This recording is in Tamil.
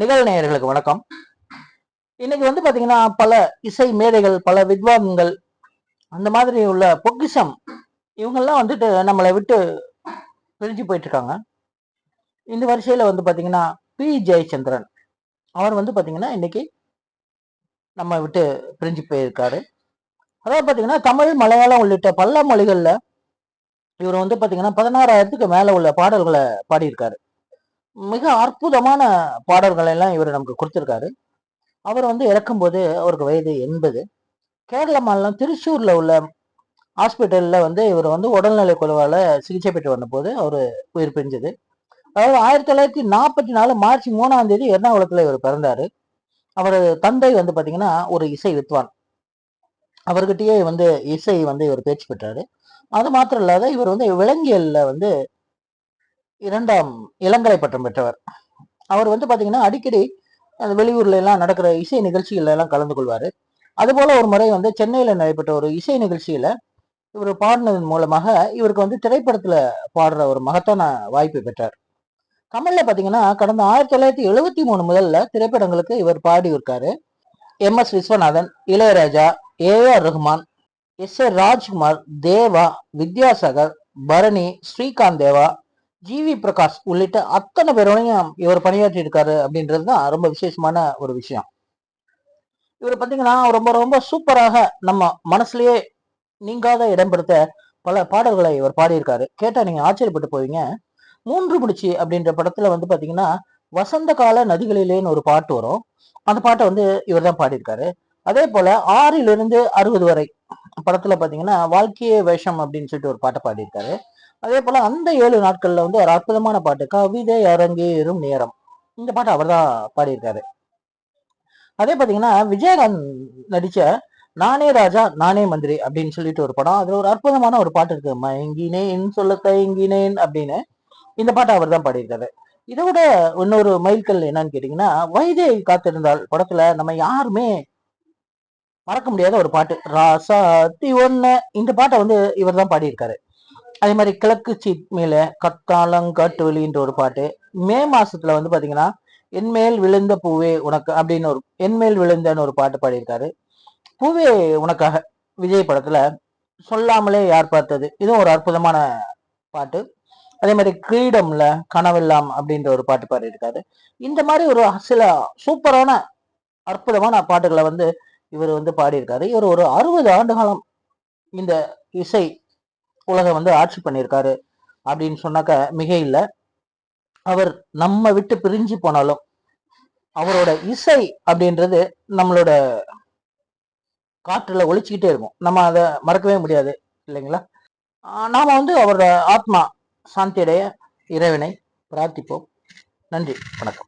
நிகழ்நேயர்களுக்கு வணக்கம். இன்னைக்கு வந்து பாத்தீங்கன்னா பல இசை மேதைகள் பல வித்வான்கள் அந்த மாதிரி உள்ள பொக்கிஷம் இவங்கெல்லாம் வந்துட்டு நம்மளை விட்டு பிரிஞ்சு போயிட்டு இருக்காங்க இந்த வரிசையில வந்து பாத்தீங்கன்னா பி. ஜெயச்சந்திரன். அவர் வந்து பாத்தீங்கன்னா இன்னைக்கு நம்ம விட்டு பிரிஞ்சு போயிருக்காரு. அதாவது பாத்தீங்கன்னா தமிழ் மலையாளம் உள்ளிட்ட பல மொழிகள்ல இவர் வந்து பாத்தீங்கன்னா பதினாறாயிரத்துக்கு மேல உள்ள பாடல்களை பாடியிருக்காரு. மிக அற்புதமான பாடல்களை எல்லாம் இவர் நமக்கு கொடுத்துருக்காரு. அவர் வந்து இறக்கும்போது அவருக்கு வயது எண்பது. கேரள மாநிலம் திருச்சூரில் உள்ள ஹாஸ்பிட்டலில் வந்து இவர் வந்து உடல்நிலை குழுவால் சிகிச்சை பெற்று வந்தபோது அவர் உயிர் பிரிஞ்சது. அதாவது ஆயிரத்தி தொள்ளாயிரத்தி நாற்பத்தி நாலு மார்ச் மூணாம் தேதி எர்ணாகுளத்தில் இவர் பிறந்தார். அவர் தந்தை வந்து பார்த்திங்கன்னா ஒரு இசை வித்வான். அவர்கிட்டயே வந்து இசை வந்து இவர் பேச்சு பெற்றார். அது மாத்திரம் இல்லாத இவர் வந்து விலங்கியலில் வந்து இரண்டாம் இளங்கலை பட்டம் பெற்றவர். அவர் வந்து பார்த்தீங்கன்னா அடிக்கடி அந்த வெளியூர்ல எல்லாம் நடக்கிற இசை நிகழ்ச்சிகள்ல எல்லாம் கலந்து கொள்வார். அதுபோல ஒரு முறை வந்து சென்னையில் நடைபெற்ற ஒரு இசை நிகழ்ச்சியில இவர் பாடினதன் மூலமாக இவருக்கு வந்து திரைப்படத்துல பாடுற ஒரு மகத்தான வாய்ப்பு பெற்றார். தமிழ்ல பாத்தீங்கன்னா கடந்த ஆயிரத்தி தொள்ளாயிரத்தி எழுபத்தி மூணு முதல்ல திரைப்படங்களுக்கு இவர் பாடி இருக்காரு M S Viswanathan Ilaiyaraaja A R Rahman S A Rajkumar Deva Vidyasagar Bharani Srikanth Deva GV Prakash உள்ளிட்ட அத்தனை பேரோடையும் இவர் பணியாற்றி இருக்காரு அப்படின்றது தான் ரொம்ப விசேஷமான ஒரு விஷயம். இவர் பார்த்தீங்கன்னா ரொம்ப ரொம்ப சூப்பராக நம்ம மனசுலயே நீங்காத இடம் பல பாடல்களை இவர் பாடியிருக்காரு. கேட்டா நீங்க ஆச்சரியப்பட்டு போவீங்க. மூன்று முடிச்சு அப்படின்ற படத்துல வந்து பாத்தீங்கன்னா வசந்த கால நதிகளிலேன்னு ஒரு பாட்டு வரும். அந்த பாட்டை வந்து இவர் தான் பாடியிருக்காரு. அதே போல ஆறிலிருந்து அறுபது வரை படத்துல பாத்தீங்கன்னா வாழ்க்கையே வேஷம் அப்படின்னு சொல்லிட்டு ஒரு பாட்டை பாடியிருக்காரு. அதே போல அந்த ஏழு நாட்கள்ல வந்து ஒரு அற்புதமான பாட்டு கவிதை அரங்கேறும் நேரம். இந்த பாட்டு அவர் தான் பாடியிருக்காரு. அதே பாத்தீங்கன்னா விஜயகாந்த் நடிச்ச நானே ராஜா நானே மந்திரி அப்படின்னு சொல்லிட்டு ஒரு படம். அதுல ஒரு அற்புதமான ஒரு பாட்டு இருக்கு மயங்கினேன் சொல்ல தயங்கினேன் அப்படின்னு. இந்த பாட்டை அவர் தான் பாடியிருக்காரு. இதை விட இன்னொரு மைல்கல் என்னன்னு கேட்டீங்கன்னா வைதே காத்திருந்தால் படத்துல நம்ம யாருமே மறக்க முடியாத ஒரு பாட்டு ராசாத்தி ஒண்ணு. இந்த பாட்டை வந்து இவர் தான் பாடியிருக்காரு. அதே மாதிரி கிழக்கு சீட் மேலே கத்தாலங்காட்டு வெளின்ற ஒரு பாட்டு. மே மாசத்துல வந்து பாத்தீங்கன்னா என்மேல் விழுந்த பூவே உனக்கு அப்படின்னு ஒரு என்மேல் விழுந்தன்னு ஒரு பாட்டு பாடியிருக்காரு. பூவே உனக்காக விஜய் படத்துல சொல்லாமலே யார் பார்த்தது? இதுவும் ஒரு அற்புதமான பாட்டு. அதே மாதிரி கிரீடம்ல கனவெல்லாம் அப்படின்ற ஒரு பாட்டு பாடியிருக்காரு. இந்த மாதிரி ஒரு சில சூப்பரான அற்புதமான பாட்டுகளை வந்து இவர் வந்து பாடியிருக்காரு. இவர் ஒரு அறுபது ஆண்டு காலம் இந்த இசை உலகம் வந்து ஆட்சி பண்ணியிருக்காரு அப்படின்னு சொன்னாக்க மிக இல்லை. அவர் நம்ம விட்டு பிரிஞ்சு போனாலும் அவரோட இசை அப்படின்றது நம்மளோட காற்றுல ஒழிச்சுக்கிட்டே இருக்கும். நம்ம அதை மறக்கவே முடியாது இல்லைங்களா? நாம் வந்து அவரோட ஆத்மா சாந்தியடைய இறைவனை பிரார்த்திப்போம். நன்றி வணக்கம்.